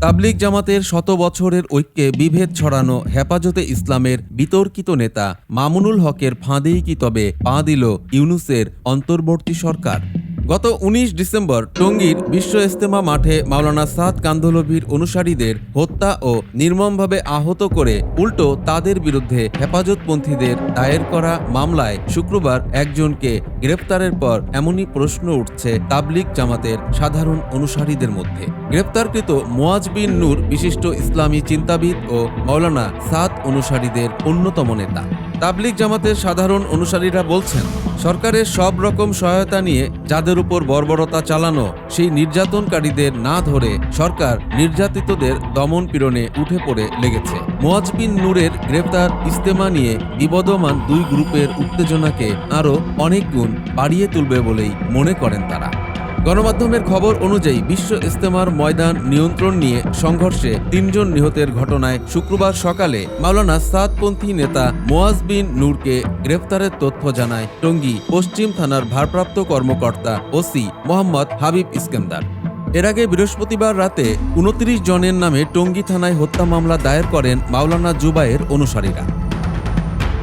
তাবলিগ জামাতের শত বছরের ঐক্যে বিভেদ ছড়ানো হেফাজতে ইসলামের বিতর্কিত নেতা মামুনুল হকের ফাঁদেই কি তবে পা দিল ইউনুসের অন্তর্বর্তী সরকার? গত ১৯ ডিসেম্বর টঙ্গীর বিশ্ব ইস্তেমা মাঠে মাওলানা সাদ কান্ধলভির অনুসারীদের হত্যা ও নির্মমভাবে আহত করে উল্টো তাদের বিরুদ্ধে হেফাজতপন্থীদের দায়ের করা মামলায় শুক্রবার একজনকে গ্রেপ্তারের পর এমনই প্রশ্ন উঠছে তাবলিগ জামাতের সাধারণ অনুসারীদের মধ্যে। গ্রেপ্তারকৃত মোয়াজ বিন নূর বিশিষ্ট ইসলামী চিন্তাবিদ ও মাওলানা সাদ অনুসারীদের অন্যতম নেতা। তাবলিগ জামাতের সাধারণ অনুসারীরা বলছেন, সরকারের সব রকম সহায়তা নিয়ে যাদের উপর বর্বরতা চালানো, সেই নির্যাতনকারীদের না ধরে সরকার নির্যাতিতদের দমন পীড়নে উঠে পড়ে লেগেছে। মোয়াজ বিন নূরের গ্রেপ্তার ইস্তেমা নিয়ে বিবদমান দুই গ্রুপের উত্তেজনাকে আরও অনেক গুণ বাড়িয়ে তুলবে বলেই মনে করেন তারা। গণমাধ্যমের খবর অনুযায়ী বিশ্ব ইস্তেমার ময়দান নিয়ন্ত্রণ নিয়ে সংঘর্ষে তিনজন নিহতের ঘটনায় শুক্রবার সকালে মাওলানা সাদপন্থী নেতা মোয়াজ বিন নূরকে গ্রেফতারের তথ্য জানায় টঙ্গী পশ্চিম থানার ভারপ্রাপ্ত কর্মকর্তা ওসি মোহাম্মদ হাবিব ইস্কেন্দার এর আগে বৃহস্পতিবার রাতে উনত্রিশ জনের নামে টঙ্গী থানায় হত্যা মামলা দায়ের করেন মাওলানা জুবাইয়ের অনুসারীরা।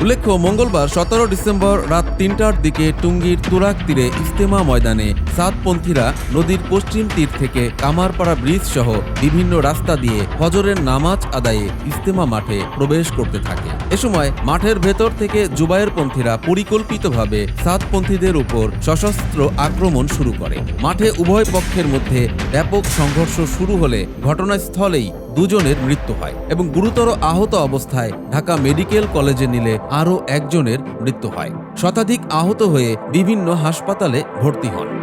উল্লেখ্য মঙ্গলবার সতেরো ডিসেম্বর রাত তিনটার দিকে টুঙ্গির তুরাক তীরে ইস্তেমা ময়দানে সাতপন্থীরা নদীর পশ্চিম তীর থেকে কামারপাড়া ব্রিজ সহ বিভিন্ন রাস্তা দিয়ে ফজরের নামাজ আদায়ে ইস্তেমা মাঠে প্রবেশ করতে থাকে। এ সময় মাঠের ভেতর থেকে জুবায়ের পন্থীরা পরিকল্পিতভাবে সাতপন্থীদের উপর সশস্ত্র আক্রমণ শুরু করে। মাঠে উভয় পক্ষের মধ্যে ব্যাপক সংঘর্ষ শুরু হলে ঘটনাস্থলেই দুজনের মৃত্যু হয় এবং গুরুতর আহত অবস্থায় ঢাকা মেডিকেল কলেজে নিলে আরও একজনের মৃত্যু হয়। শতাধিক আহত হয়ে বিভিন্ন হাসপাতালে ভর্তি হন।